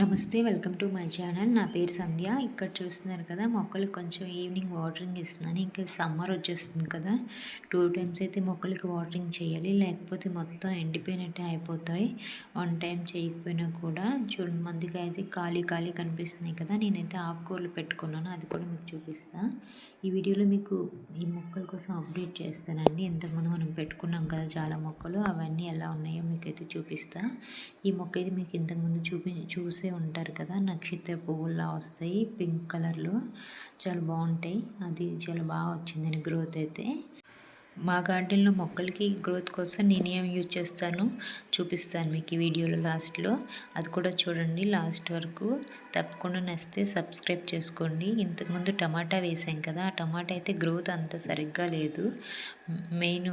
నమస్తే welcome to my channel. నా పేరు సంధ్య. ఇక్కడ చూస్తున్నారు కదా మొక్కలకు కొంచెం ఈవినింగ్ వాటరింగ్ ఇస్తున్నాను ఇంకా సమ్మర్ వచ్చేస్తుంది కదా. టూ టైమ్స్ అయితే మొక్కలకి వాటరింగ్ చేయాలి. లేకపోతే మొత్తం ఎండిపోయినట్టే అయిపోతాయి. వన్ టైం చేయకపోయినా కూడా. చూడండి మందికి అయితే ఖాళీ ఖాళీ కనిపిస్తున్నాయి కదా. నేనైతే ఆకుకూరలు పెట్టుకున్నాను. అది కూడా మీకు చూపిస్తాను ఈ వీడియోలో మీకు ఈ మొక్కల కోసం అప్డేట్ చేస్తానండి. ఇంతకుముందు మనం పెట్టుకున్నాం కదా చాలా మొక్కలు. అవన్నీ ఎలా ఉన్నాయో మీకైతే చూపిస్తా. ఈ మొక్క అయితే మీకు ఇంతకుముందు చూపి చూసే ఉంటారు కదా. నక్షత్ర పువ్వుల్లా వస్తాయి. పింక్ కలర్లో చాలా బాగుంటాయి. అది చాలా బాగా వచ్చిందని గ్రోత్ అయితే. మా గార్డెన్లో మొక్కలకి గ్రోత్ కోసం నేను ఏం యూజ్ చేస్తాను చూపిస్తాను మీకు ఈ వీడియోలో లాస్ట్లో. అది కూడా చూడండి. లాస్ట్ వరకు తప్పకుండా నచ్చితే సబ్స్క్రైబ్ చేసుకోండి. ఇంతకుముందు టమాటా వేసాం కదా. ఆ టమాటా అయితే గ్రోత్ అంత సరిగ్గా లేదు. మెయిన్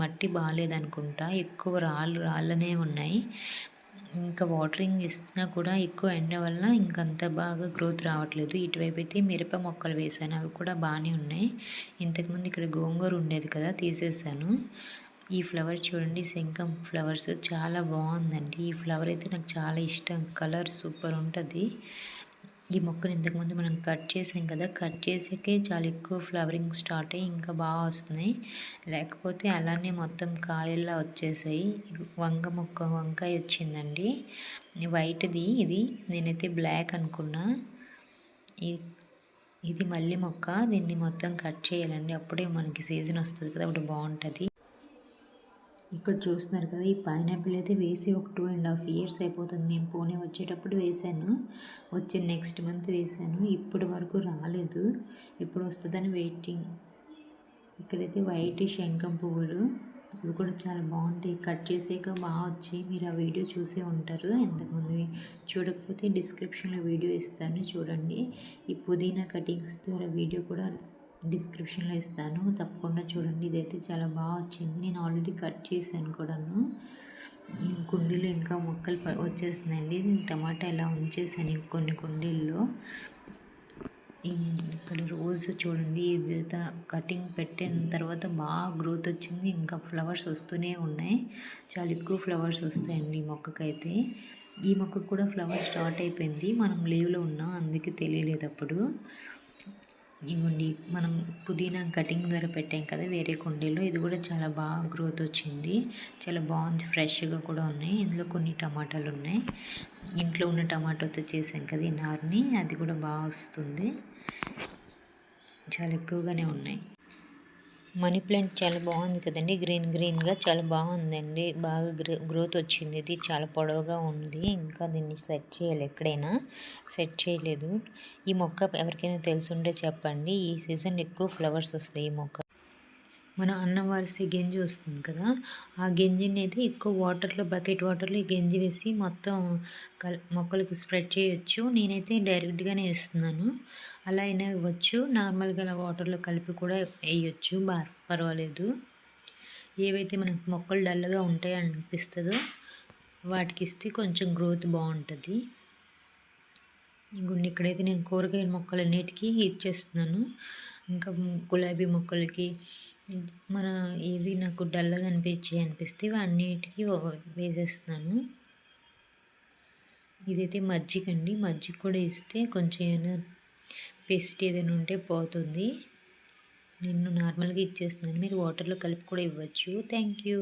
మట్టి బాగాలేదనుకుంటా. ఎక్కువ రాళ్ళు రాళ్ళనే ఉన్నాయి. ఇంకా వాటరింగ్ ఇస్తున్నా కూడా ఎక్కువ ఎండ వల్ల ఇంకంత బాగా గ్రోత్ రావట్లేదు. ఇటువైపు అయితే మిరప మొక్కలు వేసాను అవి కూడా బాగానే ఉన్నాయి. ఇంతకుముందు ఇక్కడ గోంగూర ఉండేది కదా తీసేసాను ఈ ఫ్లవర్ చూడండి శంఖం ఫ్లవర్స్. చాలా బాగుందండి. ఈ ఫ్లవర్ అయితే నాకు చాలా ఇష్టం. కలర్ సూపర్ ఉంటుంది. ఈ మొక్కను ఇంతకుముందు మనం కట్ చేసాం కదా కట్ చేసాకే చాలా ఎక్కువ ఫ్లవరింగ్ స్టార్ట్ అయ్యి ఇంకా బాగా వస్తున్నాయి. లేకపోతే అలానే మొత్తం కాయల్లా వచ్చేసాయి. వంగ మొక్క వంకాయ వచ్చిందండి. వైట్ది ఇది నేనైతే బ్లాక్ అనుకున్నా. ఇది మల్లె మొక్క దీన్ని మొత్తం కట్ చేయాలండి. అప్పుడే మనకి సీజన్ వస్తుంది కదా అప్పుడు బాగుంటుంది. ఇక్కడ చూస్తున్నారు కదా ఈ పైనాపిల్ అయితే వేసి ఒక టూ అండ్ హాఫ్ ఇయర్స్ అయిపోతుంది. మేము పూణే వచ్చేటప్పుడు వేసాను వచ్చే నెక్స్ట్ మంత్ వేసాను ఇప్పటి వరకు రాలేదు. ఎప్పుడు వస్తుందని వెయిటింగ్ ఇక్కడైతే వైట్ శంఖం పువ్వులు. ఇవి కూడా చాలా బాగుంటాయి. కట్ చేసాక బాగా వచ్చాయి మీరు ఆ వీడియో చూసే ఉంటారు. ఎంతమంది చూడకపోతే డిస్క్రిప్షన్లో వీడియో ఇస్తాను. చూడండి. ఈ పుదీనా కటింగ్స్ ద్వారా వీడియో కూడా డిస్క్రిప్షన్లో ఇస్తాను. తప్పకుండా చూడండి. ఇదైతే చాలా బాగా వచ్చింది. నేను ఆల్రెడీ కట్ చేశాను కూడాను. కుండీలో ఇంకా మొక్కలు వచ్చేస్తున్నాయండి. టమాటా ఇలా ఉంచేసాను కొన్ని కుండీల్లో. ఇక్కడ రోజు చూడండి. ఇది కటింగ్ పెట్టిన తర్వాత బాగా గ్రోత్ వచ్చింది. ఇంకా ఫ్లవర్స్ వస్తూనే ఉన్నాయి. చాలా ఎక్కువ ఫ్లవర్స్ వస్తాయండి ఈ మొక్కకైతే. ఈ మొక్కకు కూడా ఫ్లవర్ స్టార్ట్ అయిపోయింది. మనం లీవ్లో ఉన్నాం. అందుకే తెలియలేదు అప్పుడు. ఇవ్వండి మనం పుదీనా కటింగ్ ద్వారా పెట్టాం కదా వేరే కుండీలో. ఇది కూడా చాలా బాగా గ్రోత్ వచ్చింది. చాలా బాగుంది. ఫ్రెష్గా కూడా ఉన్నాయి. ఇందులో కొన్ని టమాటాలు ఉన్నాయి. ఇంట్లో ఉన్న టమాటోతో చేసాం కదా ఈ నార్ని. అది కూడా బాగా వస్తుంది. చాలా ఎక్కువగానే ఉన్నాయి. మనీ ప్లాంట్ చాలా బాగుంది కదండి. గ్రీన్ గ్రీన్గా చాలా బాగుందండి. బాగా గ్రోత్ వచ్చింది. ఇది చాలా పొడవుగా ఉంది. ఇంకా దీన్ని సెట్ చేయాలి ఎక్కడైనా. సెట్ చేయలేదు. ఈ మొక్క ఎవరికైనా తెలుసుంటే చెప్పండి. ఈ సీజన్ ఎక్కువ ఫ్లవర్స్ వస్తాయి ఈ మొక్క మన అన్నం వారిసే గెంజి వస్తుంది కదా ఆ గెంజిని అయితే ఎక్కువ వాటర్లో బకెట్ వాటర్లో గంజి వేసి మొత్తం కల్ మొక్కలకు స్ప్రెడ్ చేయొచ్చు. నేనైతే డైరెక్ట్గానే వేస్తున్నాను. అలా అయినా ఇవ్వచ్చు. నార్మల్గా వాటర్లో కలిపి కూడా వేయచ్చు. బా పర్వాలేదు. ఏవైతే మనకు మొక్కలు డల్గా ఉంటాయో అనిపిస్తుందో వాటికి ఇస్తే కొంచెం గ్రోత్ బాగుంటుంది. ఇంకొన్ని ఇక్కడైతే నేను కూరగాయల మొక్కలన్నిటికీ ఇచ్చేస్తున్నాను. ఇంకా గులాబీ మొక్కలకి మన ఏవి నాకు డల్గా అనిపించాయి అనిపిస్తే అన్నిటికీ వేసేస్తున్నాను. ఇదైతే మజ్జిగ అండి మజ్జిగ కూడా ఇస్తే కొంచెం ఏమైనా పెస్ట్ ఏదైనా ఉంటే పోతుంది. నేను నార్మల్గా ఇచ్చేస్తున్నాను. మీరు వాటర్లో కలిపి కూడా ఇవ్వచ్చు. Thank you.